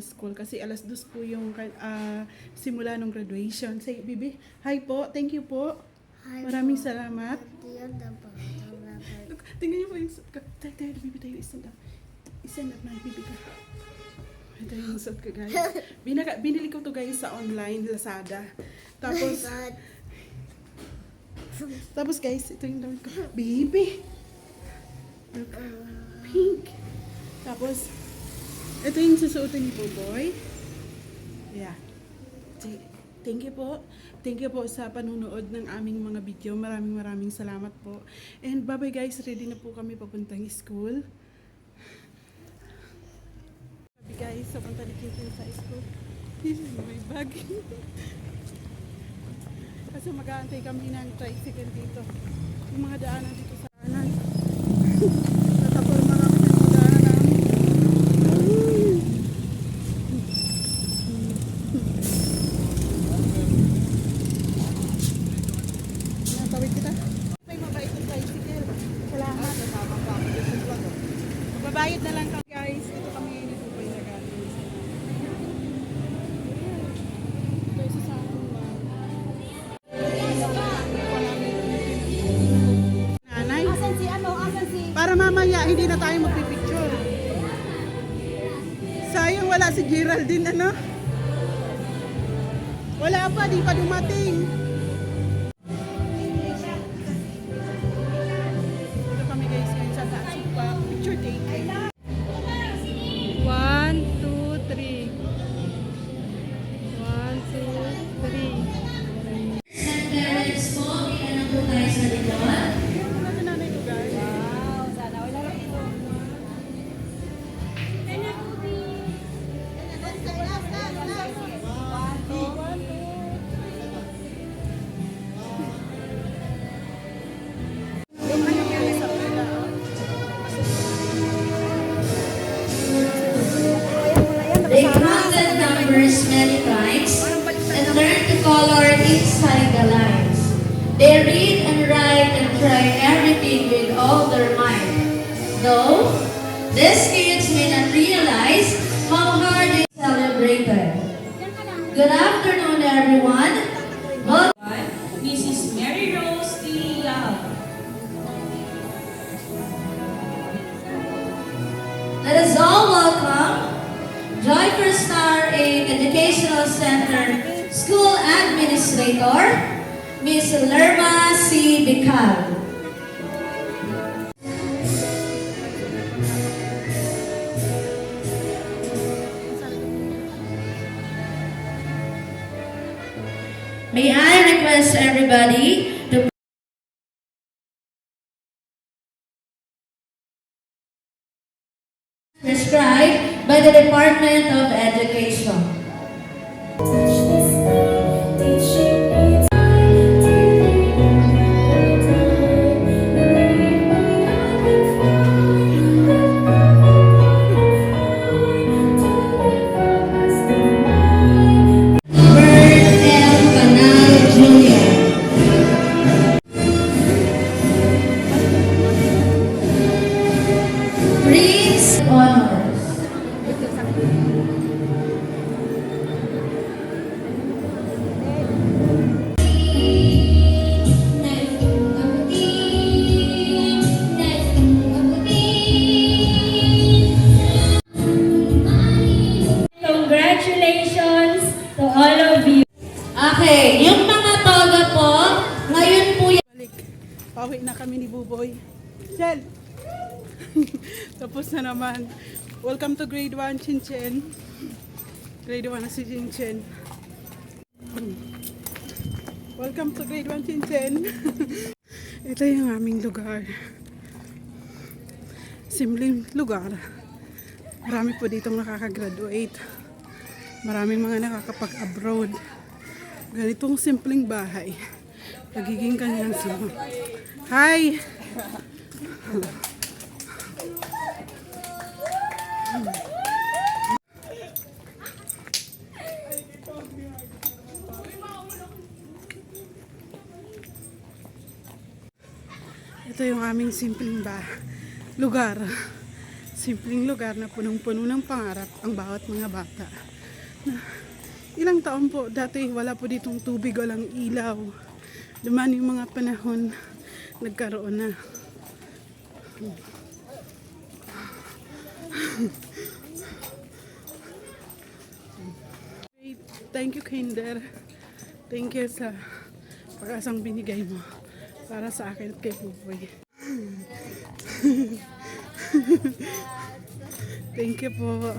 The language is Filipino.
school kasi alas dos po yung ah, simula ng graduation. Say, Bibi, hi po, thank you po. Hi Maraming po. salamat. Salamat. Tingnan niyo po yung suot ko. Tayo, tayo, Bibi, tayo, stand up. Stand up na, Bibi ka. Ito yung suot ko, guys. Binaka, binili ko to guys sa online, Lazada. Tapos, God. tapos guys, ito yung damit ko. Bibi! Look, pink. Tapos, ito yung susuotin ni Boboy. Yeah. Thank you po. Thank you po sa panunood ng aming mga video. Maraming maraming salamat po. And bye-bye guys. Ready na po kami papuntang school. Sabi guys, sa punta ni Kinkin sa school. This is my bag. Kasi mag-aantay kami ng tricycle dito. Yung mga daanan dito sa Para mamaya hindi na tayo magpipicture. Sayang wala si Geraldine ano? Wala pa, di pa dumating. They read and write and try everything with all their might. Though, these kids may not realize how hard they celebrated. Good afternoon, everyone. Welcome. Mrs. Mary Rose. Lau. Let us all welcome Joy Star Aid Educational Center School Administrator, Ms. Lerma C. Bical. May I request everybody to prescribed by the Department of Education. Shell! Tapos na naman. Welcome to grade 1, Chinchen. Grade 1 na si Chinchen. Welcome to grade 1, Chinchen. Ito yung aming lugar. Simpleng lugar. Marami po ditong nakakagraduate. Maraming mga nakakapag-abroad. Ganitong simpleng bahay. Nagiging kanyang simo. Hi! Ito yung aming simpleng ba lugar. simpleng lugar na punong-puno ng pangarap ang bawat mga bata. Na, ilang taon po, dati wala po ditong tubig, walang ilaw. Duman yung mga panahon, nagkaroon na. Thank you, Kinder. Thank you sa pag-asang binigay mo para sa akin at kay Pupoy. Thank you po.